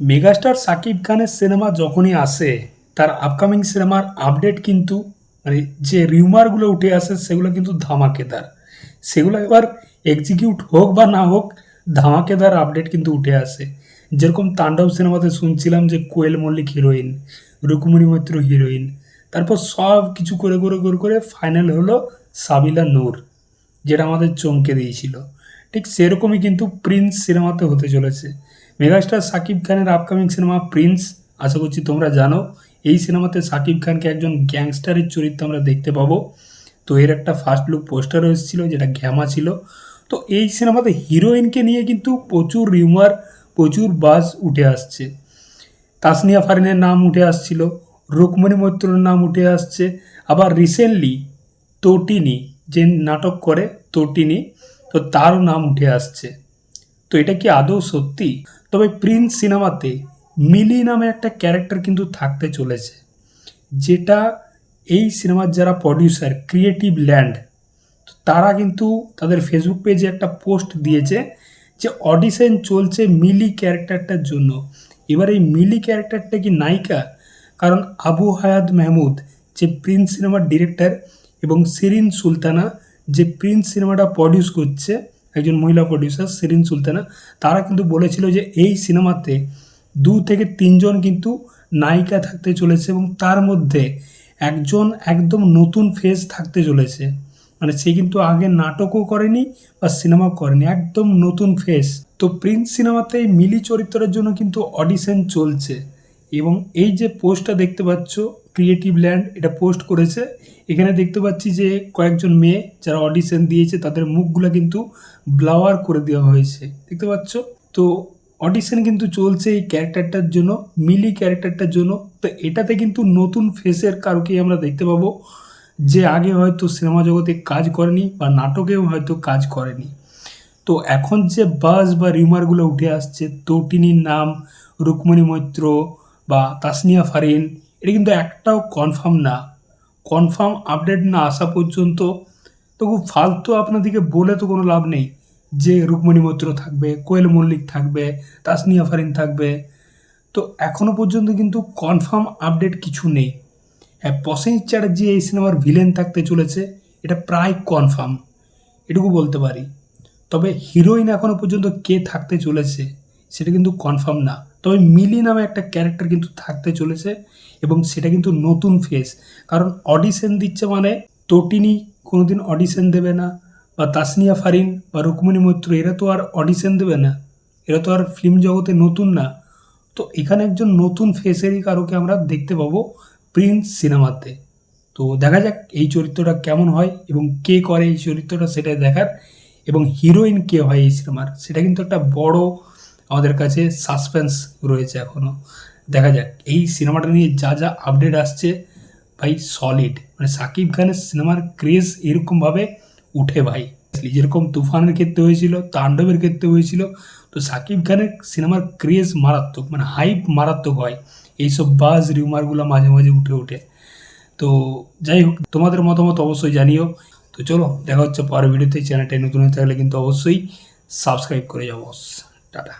Megastar Shakib খানের cinema যখনই আসে, তার আপকামিং সিনেমার আপডেট কিন্তু মানে যে রিউমারগুলো উঠে আসে, সেগুলো কিন্তু ধামাকেদার। সেগুলো এবার এক্সিকিউট হোক বা না হোক, ধামাকেদার আপডেট কিন্তু উঠে আসে। যেরকম তাণ্ডব সিনেমাতে শুনছিলাম যে কোয়েল মল্লিক হিরোইন রুকমণি মৈত্র হিরোইন তারপর সব কিছু করে করে করে করে ফাইনাল হলো সাবিলা নূর, যেটা আমাদের চমকে দিয়েছিল। ঠিক সেরকমই কিন্তু প্রিন্স সিনেমাতে হতে চলেছে। মেগাস্টার সাকিব খানের আপকামিং সিনেমা প্রিন্স আশা করছি তোমরা জানো। এই সিনেমাতে সাকিব খানকে একজন গ্যাংস্টারের চরিত্র আমরা দেখতে পাবো। তো এর একটা ফার্স্ট লুক পোস্টারও এসেছিল, যেটা ঘ্যামা ছিল। তো এই সিনেমাতে হিরোইনকে নিয়ে কিন্তু প্রচুর রিউমার প্রচুর বাজ উঠে আসছে। তাসনিয়া ফারিনের নাম উঠে আসছিল, রুকমণি মৈত্রর নাম উঠে আসছে। আবার রিসেন্টলি তটিনী, যে নাটক করে তটিনী, তো তারও নাম উঠে আসছে। তো এটা কি আদৌ সত্যি? তবে প্রিন্স সিনেমাতে মিলি নামে একটা ক্যারেক্টার কিন্তু থাকতে চলেছে, যেটা এই সিনেমার যারা প্রডিউসার ক্রিয়েটিভ ল্যান্ড তারা কিন্তু তাদের ফেসবুক পেজে একটা পোস্ট দিয়েছে যে অডিশন চলছে মিলি ক্যারেক্টারটার জন্য। এবার এই মিলি ক্যারেক্টারটা কি নায়িকা? কারণ আবু হায়াত মেহমুদ, যে প্রিন্স সিনেমার ডিরেক্টর এবং সেরিন সুলতানা, যে প্রিন্স সিনেমাটা প্রডিউস করছে একজন মহিলা প্রডিউসার সেরিন সুলতানা, তারা কিন্তু বলেছিল যে এই সিনেমাতে দু থেকে তিনজন কিন্তু নায়িকা থাকতে চলেছে এবং তার মধ্যে একজন একদম নতুন ফেস থাকতে চলেছে। মানে সে কিন্তু আগে নাটকও করেনি বা সিনেমাও করেনি, একদম নতুন ফেস তো প্রিন্স সিনেমাতে মিলি চরিত্রের জন্য কিন্তু অডিশন চলছে এবং এই যে পোস্টটা দেখতে পাচ্ছ ক্রিয়েটিভ ল্যান্ড এটা পোস্ট করেছে। এখানে দেখতে পাচ্ছি যে কয়েকজন মেয়ে যারা অডিশন দিয়েছে, তাদের মুখগুলো কিন্তু ব্লাওয়ার করে দেওয়া হয়েছে। দেখতে পাচ্ছ? তো অডিশন কিন্তু চলছে এই ক্যারেক্টারটার জন্য, মিলি ক্যারেক্টারটার জন্য। তো এটাতে কিন্তু নতুন ফেসের কারোকেই আমরা দেখতে পাবো, যে আগে হয়তো সিনেমা জগতে কাজ করেনি বা নাটকেও হয়তো কাজ করেনি। তো এখন যে বাস বা রিউমারগুলো উঠে আসছে, তটিনীর নাম, রুকমণি মৈত্র বা তাসনিয়া ফারিন এটা কিন্তু একটাও কনফার্ম না। কনফার্ম আপডেট না আসা পর্যন্ত তো খুব ফালতু আপনাদেরকে বলে তো কোনো লাভ নেই যে রুকমণি মৈত্র থাকবে, কোয়েল মল্লিক থাকবে, তাসনিয়া ফারিন থাকবে। তো এখনও পর্যন্ত কিন্তু কনফার্ম আপডেট কিছু নেই। হ্যাঁ প্রসেনজিৎ চ্যাটার্জি এই সিনেমার ভিলেন থাকতে চলেছে, এটা প্রায় কনফার্ম এটুকু বলতে পারি। তবে হিরোইন এখনও পর্যন্ত কে থাকতে চলেছে, সেটা কিন্তু কনফার্ম না। তবে মিলি নামে একটা ক্যারেক্টার কিন্তু থাকতে চলেছে এবং সেটা কিন্তু নতুন ফেস কারণ অডিশন দিচ্ছে মানে তটিনী কোনোদিন অডিশন দেবে না বা তাসনিয়া ফারিন বা রুকমণি মৈত্র, এরা তো আর অডিশন দেবে না। এরা তো আর ফিল্ম জগতে নতুন না। তো এখানে একজন নতুন ফেসেরই কারোকে আমরা দেখতে পাবো প্রিন্স সিনেমাতে। তো দেখা যাক এই চরিত্রটা কেমন হয় এবং কে করে এই চরিত্রটা সেটাই দেখার এবং হিরোইন কে হয় এই সিনেমার, সেটা কিন্তু একটা বড় আমাদের কাছে সাসপেন্স রয়েছে এখনও দেখা যাক, এই সিনেমাটা নিয়ে যা যা আপডেট আসছে, ভাই সলিড মানে সাকিব খানের সিনেমার ক্রেজ এরকমভাবে উঠে ভাই। যেরকম তুফানের ক্ষেত্রে হয়েছিল, তাণ্ডবের ক্ষেত্রে হয়েছিল, তো সাকিব খানের সিনেমার ক্রেজ মারাত্মক মানে হাইপ মারাত্মক হয়। এইসব বাজ রিউমারগুলো মাঝে মাঝে উঠে ওঠে। তো যাই হোক, তোমাদের মতামত অবশ্যই জানিও। তো চলো, দেখা হচ্ছে পরের ভিডিওতে চ্যানেলটাই নতুন হয়ে থাকলে কিন্তু অবশ্যই সাবস্ক্রাইব করে যাব টাটা।